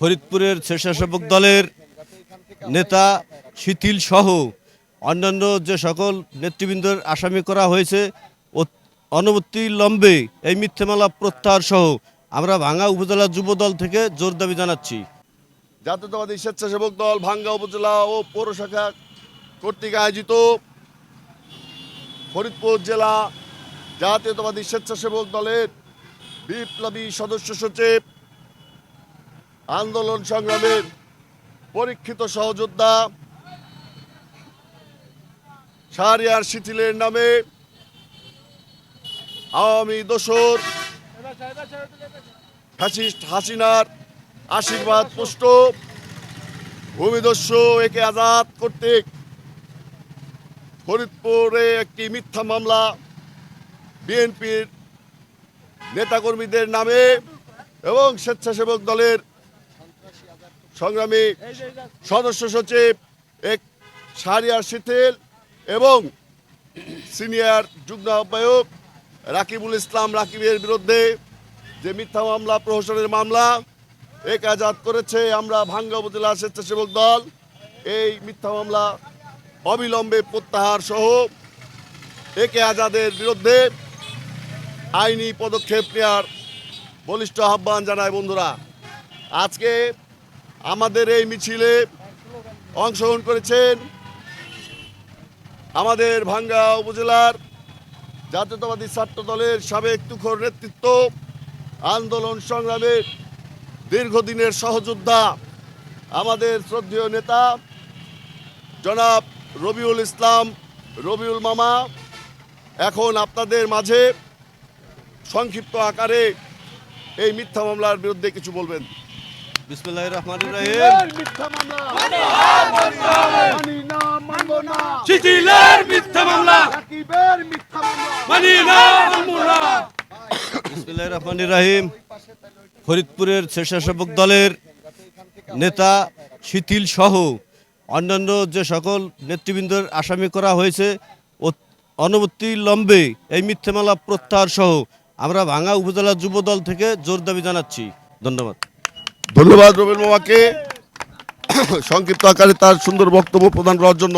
ফরিদপুরের স্বেচ্ছাসেবক দলের নেতা শিথিল সহ অন্যান্য যে সকল নেতৃবৃন্দের আসামি করা হয়েছে ও- অনবর্তী লম্বে এই মিথ্যে মামলা প্রত্যাহার সহ আমরা ভাঙ্গা উপজেলা যুব দল থেকে জোর দাবি জানাচ্ছি। জাতীয়তাবাদী স্বেচ্ছাসেবক দল ভাঙ্গা উপজেলা ও পৌরশাখা কর্তৃক আয়োজিত ফরিদপুর জেলা জাতীয়তাবাদী স্বেচ্ছাসেবক দলের বিপ্লবী সদস্য সচিব, আন্দোলন সংগ্রামের পরীক্ষিত সহযোদ্ধা শাহরিয়ার শিথিলের নামে আওয়ামী দোসর ফ্যাসিস্ট হাসিনার আশীর্বাদ পুষ্ট, ভূমিদস্যু একে আজাদ কর্তৃক ফরিদপুরে একটি মিথ্যা মামলা বিএনপির নেতাকর্মীদের নামে এবং স্বেচ্ছাসেবক দলের সংগ্রামী সদস্য সচিব এক সারিয়ার শিথিল এবং সিনিয়র যুগ্ম আহ্বায়ক রাকিবুল ইসলাম রাকিবের বিরুদ্ধে যে মিথ্যা মামলা, প্রহসনের মামলা, এক আজাদ করেছে আমরা ভাঙ্গা উপজেলা স্বেচ্ছাসেবক দল। এই মিথ্যা মামলা অবিলম্বে প্রত্যাহার সহ একে আজাদের বিরুদ্ধে আইনি পদক্ষেপ নেওয়ার বলিষ্ঠ আহ্বান জানায় বন্ধুরা। আজকে আমাদের এই মিছিলে অংশগ্রহণ করেছেন আমাদের ভাঙ্গা উপজেলার জাতীয়তাবাদী ছাত্র দলের সাবেক তুখর নেতৃত্ব, আন্দোলন সংগ্রামের দীর্ঘদিনের সহযোদ্ধা আমাদের শ্রদ্ধেয় নেতা জনাব রবিউল ইসলাম রবিউল মামা। এখন আপনাদের মাঝে সংক্ষিপ্ত আকারে এই মিথ্যা মামলার বিরুদ্ধে কিছু বলবেন? বিসমুল্লাহ রহমান রহিম। মিথ্যা মামলা। মানি না মানব না। শিথিলের মিথ্যা মামলা। সাকিবের মিথ্যা মামলা। মানি না আমরা বিসমুল্লাহ রহমান রহিম। ফরিদপুরের স্বেচ্ছাসেবক দলের নেতা শিথিল সহ অন্যান্য যে সকল নেতৃবৃন্দের আসামি করা হয়েছে ও- অনবর্তী লম্বে এই মিথ্যে মামলা প্রত্যাহার সহ আমরা ভাঙা উপজেলা যুব দল থেকে জোর দাবি জানাচ্ছি। ধন্যবাদ। ধন্যবাদ রবীন্দ্র মামাকে। সংক্ষিপ্ত আকারে তার সুন্দর বক্তব্য প্রদান করার জন্য